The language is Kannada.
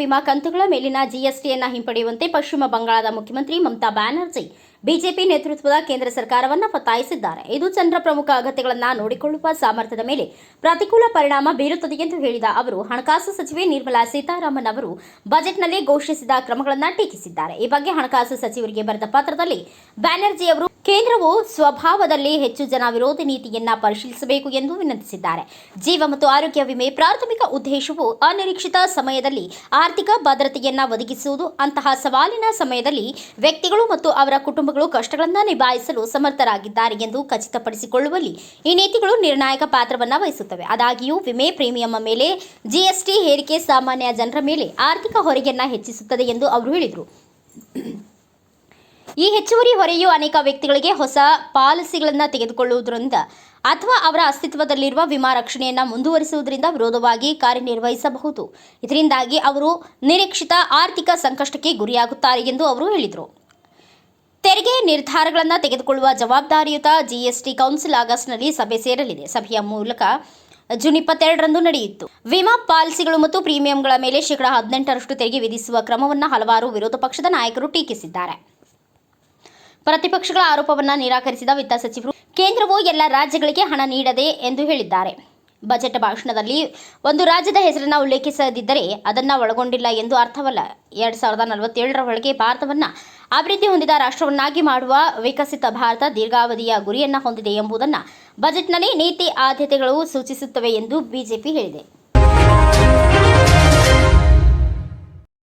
ವಿಮಾ ಕಂತುಗಳ ಮೇಲಿನ ಜಿಎಸ್ಟಿಯನ್ನು ಹಿಂಪಡೆಯುವಂತೆ ಪಶ್ಚಿಮ ಬಂಗಾಳದ ಮುಖ್ಯಮಂತ್ರಿ ಮಮತಾ ಬ್ಯಾನರ್ಜಿ ಬಿಜೆಪಿ ನೇತೃತ್ವದ ಕೇಂದ್ರ ಸರ್ಕಾರವನ್ನ ಒತ್ತಾಯಿಸಿದ್ದಾರೆ. ಇದು ಜನರ ಪ್ರಮುಖ ಅಗತ್ಯಗಳನ್ನು ನೋಡಿಕೊಳ್ಳುವ ಸಾಮರ್ಥ್ಯದ ಮೇಲೆ ಪ್ರತಿಕೂಲ ಪರಿಣಾಮ ಬೀರುತ್ತದೆ ಎಂದು ಹೇಳಿದ ಅವರು. ಹಣಕಾಸು ಸಚಿವೆ ನಿರ್ಮಲಾ ಸೀತಾರಾಮನ್ ಅವರು ಬಜೆಟ್ನಲ್ಲಿ ಘೋಷಿಸಿದ ಕ್ರಮಗಳನ್ನು ಟೀಕಿಸಿದ್ದಾರೆ. ಈ ಬಗ್ಗೆ ಹಣಕಾಸು ಸಚಿವರಿಗೆ ಬರೆದ ಪತ್ರದಲ್ಲಿ ಬ್ಯಾನರ್ಜಿ ಅವರು ಕೇಂದ್ರವು ಸ್ವಭಾವದಲ್ಲಿ ಹೆಚ್ಚು ಜನ ವಿರೋಧಿ ನೀತಿಯನ್ನ ಪರಿಶೀಲಿಸಬೇಕು ಎಂದು ವಿನಂತಿಸಿದ್ದಾರೆ. ಜೀವ ಮತ್ತು ಆರೋಗ್ಯ ವಿಮೆ ಪ್ರಾಥಮಿಕ ಉದ್ದೇಶವು ಅನಿರೀಕ್ಷಿತ ಸಮಯದಲ್ಲಿ ಆರ್ಥಿಕ ಭದ್ರತೆಯನ್ನ ಒದಗಿಸುವುದು. ಅಂತಹ ಸವಾಲಿನ ಸಮಯದಲ್ಲಿ ವ್ಯಕ್ತಿಗಳು ಮತ್ತು ಅವರ ಕುಟುಂಬಗಳು ಕಷ್ಟಗಳನ್ನು ನಿಭಾಯಿಸಲು ಸಮರ್ಥರಾಗಿದ್ದಾರೆ ಎಂದು ಖಚಿತಪಡಿಸಿಕೊಳ್ಳುವಲ್ಲಿ ಈ ನೀತಿಗಳು ನಿರ್ಣಾಯಕ ಪಾತ್ರವನ್ನು ವಹಿಸುತ್ತವೆ. ಆದಾಗ್ಯೂ, ವಿಮೆ ಪ್ರೀಮಿಯಂ ಮೇಲೆ ಜಿಎಸ್ಟಿ ಹೇರಿಕೆ ಸಾಮಾನ್ಯ ಜನರ ಮೇಲೆ ಆರ್ಥಿಕ ಹೊರೆಯನ್ನ ಹೆಚ್ಚಿಸುತ್ತದೆ ಎಂದು ಅವರು ಹೇಳಿದರು. ಈ ಹೆಚ್ಚುವರಿ ಹೊರೆಯು ಅನೇಕ ವ್ಯಕ್ತಿಗಳಿಗೆ ಹೊಸ ಪಾಲಿಸಿಗಳನ್ನು ತೆಗೆದುಕೊಳ್ಳುವುದರಿಂದ ಅಥವಾ ಅವರ ಅಸ್ತಿತ್ವದಲ್ಲಿರುವ ವಿಮಾ ರಕ್ಷಣೆಯನ್ನು ಮುಂದುವರಿಸುವುದರಿಂದ ವಿರೋಧವಾಗಿ ಕಾರ್ಯನಿರ್ವಹಿಸಬಹುದು. ಇದರಿಂದಾಗಿ ಅವರು ನಿರೀಕ್ಷಿತ ಆರ್ಥಿಕ ಸಂಕಷ್ಟಕ್ಕೆ ಗುರಿಯಾಗುತ್ತಾರೆ ಎಂದು ಅವರು ಹೇಳಿದರು. ತೆರಿಗೆ ನಿರ್ಧಾರಗಳನ್ನು ತೆಗೆದುಕೊಳ್ಳುವ ಜವಾಬ್ದಾರಿಯುತ ಜಿಎಸ್ಟಿ ಕೌನ್ಸಿಲ್ ಆಗಸ್ಟ್ನಲ್ಲಿ ಸಭೆ ಸೇರಲಿದೆ. ಸಭೆಯ ಮೂಲಕ ಜೂನ್ ಇಪ್ಪತ್ತೆರಡರಂದು ನಡೆಯಿತು. ವಿಮಾ ಪಾಲಿಸಿಗಳು ಮತ್ತು ಪ್ರೀಮಿಯಂಗಳ ಮೇಲೆ ಶೇಕಡಾ ಹದಿನೆಂಟರಷ್ಟು ತೆರಿಗೆ ವಿಧಿಸುವ ಕ್ರಮವನ್ನು ಹಲವಾರು ವಿರೋಧ ಪಕ್ಷದ ನಾಯಕರು ಟೀಕಿಸಿದ್ದಾರೆ. ಪ್ರತಿಪಕ್ಷಗಳ ಆರೋಪವನ್ನು ನಿರಾಕರಿಸಿದ ವಿತ್ತ ಸಚಿವರು, ಕೇಂದ್ರವು ಎಲ್ಲ ರಾಜ್ಯಗಳಿಗೆ ಹಣ ನೀಡದೆ ಎಂದು ಹೇಳಿದ್ದಾರೆ. ಬಜೆಟ್ ಭಾಷಣದಲ್ಲಿ ಒಂದು ರಾಜ್ಯದ ಹೆಸರನ್ನು ಉಲ್ಲೇಖಿಸದಿದ್ದರೆ ಅದನ್ನ ಒಳಗೊಂಡಿಲ್ಲ ಎಂದು ಅರ್ಥವಲ್ಲ. ಎರಡು ಸಾವಿರದ ನಲವತ್ತೇಳರ ಒಳಗೆ ಭಾರತವನ್ನು ಅಭಿವೃದ್ಧಿ ಹೊಂದಿದ ರಾಷ್ಟ್ರವನ್ನಾಗಿ ಮಾಡುವ ವಿಕಸಿತ ಭಾರತ ದೀರ್ಘಾವಧಿಯ ಗುರಿಯನ್ನು ಹೊಂದಿದೆ ಎಂಬುದನ್ನು ಬಜೆಟ್ನಲ್ಲಿ ನೀತಿ ಆದ್ಯತೆಗಳು ಸೂಚಿಸುತ್ತವೆ ಎಂದು ಬಿಜೆಪಿ ಹೇಳಿದೆ.